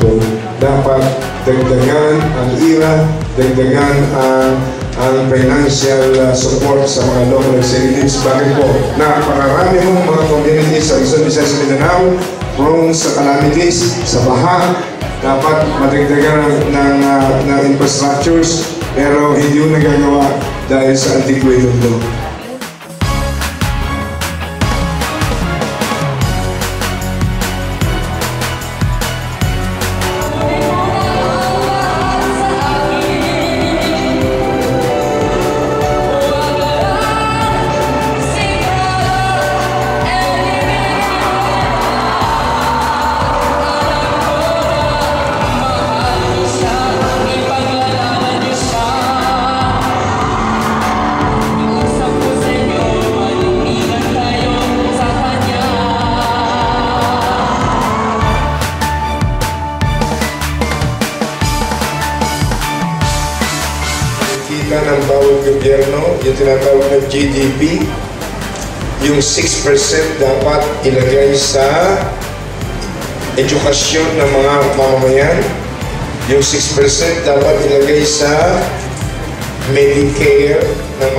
po, dapat dagdagan ang IRA, dagdagan ang ang financial uh, support sa mga local executives. Bakit po? Napakarami mong mga communities sa Luzon, Visayas, Mindanao, prone sa calamities, sa baha, dapat madagdagan ng, ng, uh, ng infrastructures, pero hindi yung nagagawa dahil sa antiquated law. Kita ng bawat gobyerno, yung tinatawag na GDP, yung 6% dapat ilagay sa edukasyon ng mga mamamayan, yung 6% dapat ilagay sa Medicare ng.